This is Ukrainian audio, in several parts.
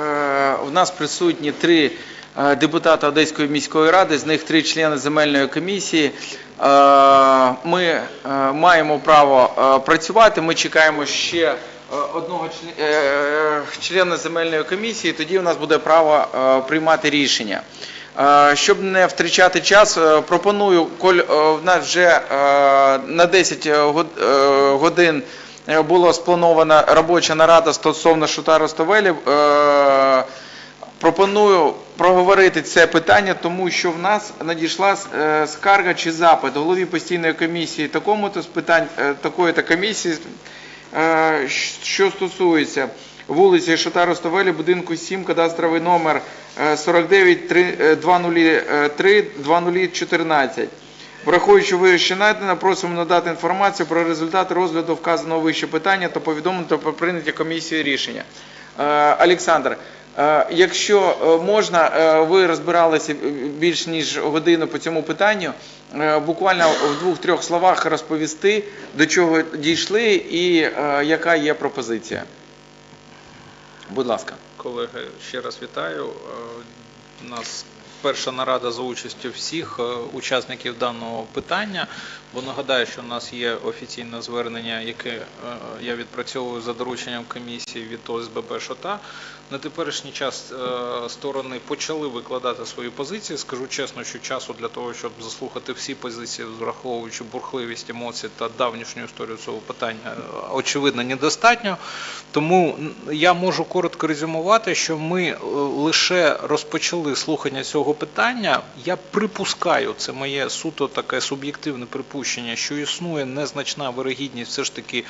Е, У нас присутні три е, депутати Одеської міської ради, з них три члени земельної комісії. Е, Ми е, маємо право е, працювати. Ми чекаємо ще е, одного е, члена земельної комісії. Тоді у нас буде право е, приймати рішення. Е, Щоб не втрачати час, е, пропоную, коль е, в нас вже е, на 10 е, годин е, була спланована робоча нарада стосовно Шута Ростовелів. Е, Пропоную проговорити це питання, тому що в нас надійшла е, скарга чи запит голові постійної комісії такому-то з питань е, такої-то комісії, е, що стосується вулиці Шута Ростовелі, будинку 7, кадастровий номер е, 49 203 2014. Враховуючи вище наведене, просимо надати інформацію про результати розгляду вказаного вище питання та повідомити про прийняття комісією рішення. Е, Олександр, е, якщо е, можна, ви розбиралися більш ніж годину по цьому питанню, буквально в двох-трьох словах розповісти, до чого дійшли і яка є пропозиція. Будь ласка. Колеги, ще раз вітаю. У нас перша нарада за участю всіх е, учасників даного питання, бо нагадаю, що у нас є офіційне звернення, яке е, я відпрацьовую за дорученням комісії від ОСББ ШОТА. На теперішній час е, сторони почали викладати свої позиції. Скажу чесно, що часу для того, щоб заслухати всі позиції, враховуючи бурхливість емоцій та давнішню історію цього питання, е, очевидно, недостатньо. Тому я можу коротко резюмувати, що ми е, лише розпочали слухання цього питання. Я припускаю, це моє суто таке суб'єктивне припущення, що існує незначна вирогідність все ж таки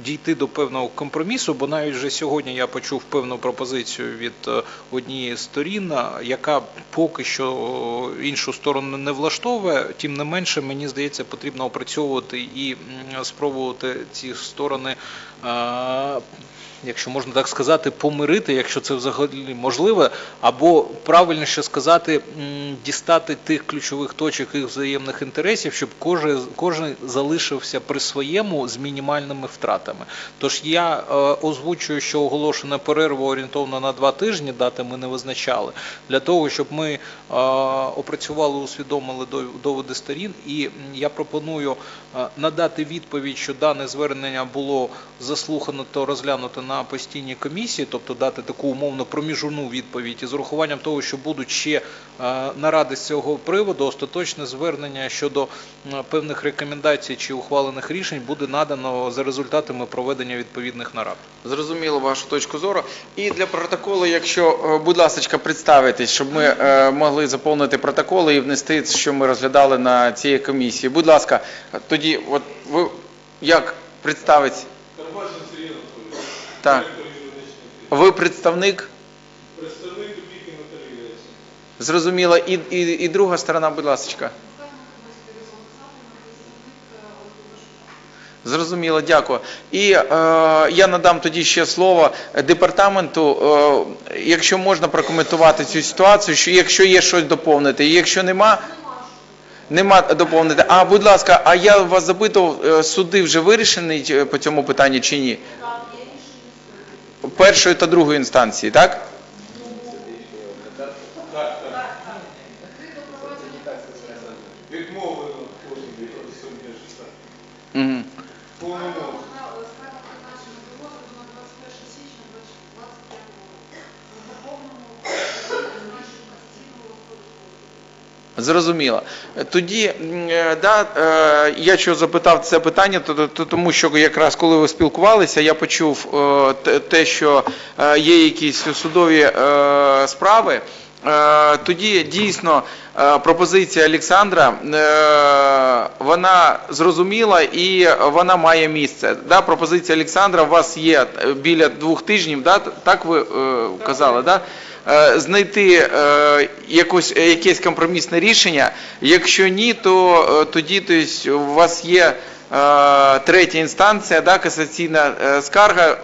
дійти до певного компромісу, бо навіть вже сьогодні я почув певну пропозицію від е, однієї сторін, яка поки що іншу сторону не влаштовує. Тим не менше, мені здається, потрібно опрацьовувати і спробувати ці сторони. Якщо можна так сказати, помирити, якщо це взагалі можливо, або правильніше сказати, дістати тих ключових точок їх взаємних інтересів, щоб кожен, кожен залишився при своєму з мінімальними втратами. Тож я е, озвучую, що оголошена перерва орієнтовно на два тижні, дати ми не визначали, для того, щоб ми е, опрацювали, усвідомили дов- доводи сторін. І я пропоную е, надати відповідь, що дане звернення було заслухано та розглянуто на постійній комісії, тобто дати таку умовно проміжну відповідь із урахуванням того, що будуть ще е, наради з цього приводу, остаточне звернення щодо певних рекомендацій чи ухвалених рішень буде надано за результатами проведення відповідних нарад. Зрозуміло вашу точку зору. І для протоколу, якщо, е, будь ласка, представитесь, щоб ми е, могли заповнити протоколи і внести, що ми розглядали на цій комісії. Будь ласка, тоді, от ви як представить? Так. Ви представник? Представник опіки Лесі. Зрозуміло. І, і, і друга сторона, будь ласка. Зрозуміло, дякую. І е, я надам тоді ще слово департаменту, е, якщо можна прокоментувати цю ситуацію, що якщо є щось доповнити, якщо нема, нема доповнити. А будь ласка, а я вас запитував, е, суди вже вирішені е, по цьому питанню чи ні? Першої та другої інстанції, так? Відмовлено. Угу. Зрозуміло. Тоді, е, да, е, я чого запитав це питання, то, то- то тому що якраз коли ви спілкувалися, я почув е, те- що є якісь судові справи. Тоді дійсно пропозиція Олександра вона зрозуміла і вона має місце. Да, пропозиція Олександра у вас є біля двох тижнів, да, так ви казали, да? Е, знайти е, якось, е, якесь компромісне рішення. Якщо ні, то тоді то есть, у вас є третя інстанція, да, касаційна скарга.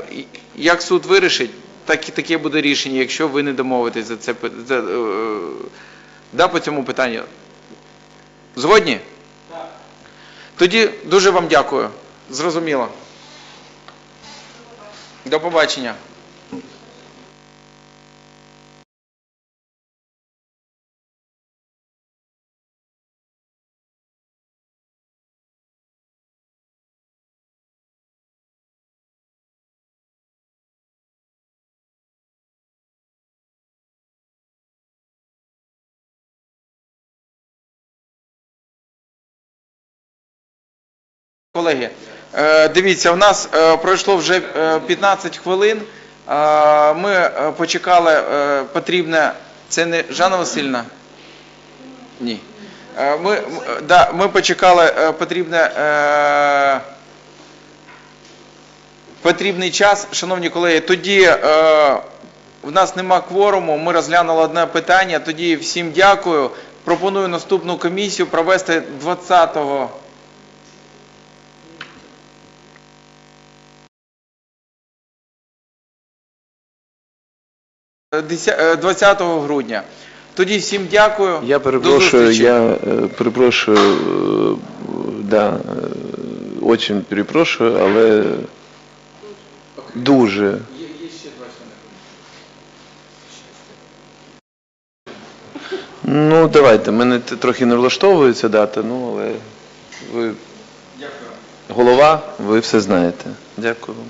Як суд вирішить, так і таке буде рішення, якщо ви не домовитесь за це за, да, по цьому питанню. Згодні? Так. Тоді дуже вам дякую. Зрозуміло. До побачення. Колеги, е, дивіться, у нас е, пройшло вже е, 15 хвилин. Е, Ми е, почекали потрібне. Це не Жанна Васильівна? Ні. Ми, ми почекали потрібне. Потрібний час, шановні колеги. Тоді в нас нема кворуму. Ми розглянули одне питання. Тоді всім дякую. Пропоную наступну комісію провести 20 20 грудня. Тоді всім дякую. Я перепрошую, я е, перепрошую, е, да, е, очень перепрошую, але дуже. Ну, давайте, мене трохи не влаштовує ця дата, ну, але ви голова, ви все знаєте. Дякую вам.